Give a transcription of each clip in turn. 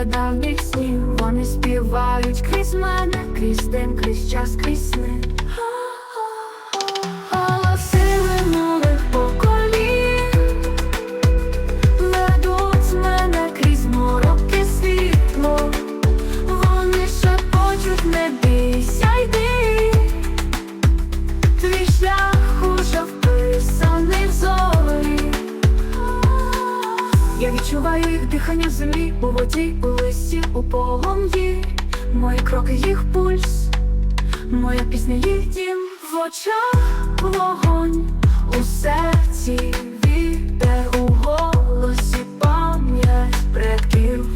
прадавніх снів. Вони співають крізь мене, крізь дим, крізь час, крізь сни. Не бійся, йди, твій шлях Відчуваю їх дихання землі у воді, у листі, у полум'ї. Мої кроки, їх пульс, моя пісня, їх дім. В очах вогонь у серці вітер у голосі пам'ять предків.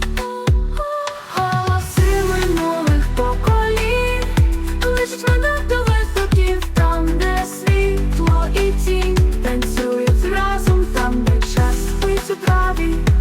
Голоси минулих поколінь Лишить мене до високів, там, де світло і тінь. Танцюють разом, там, де час спить у траві.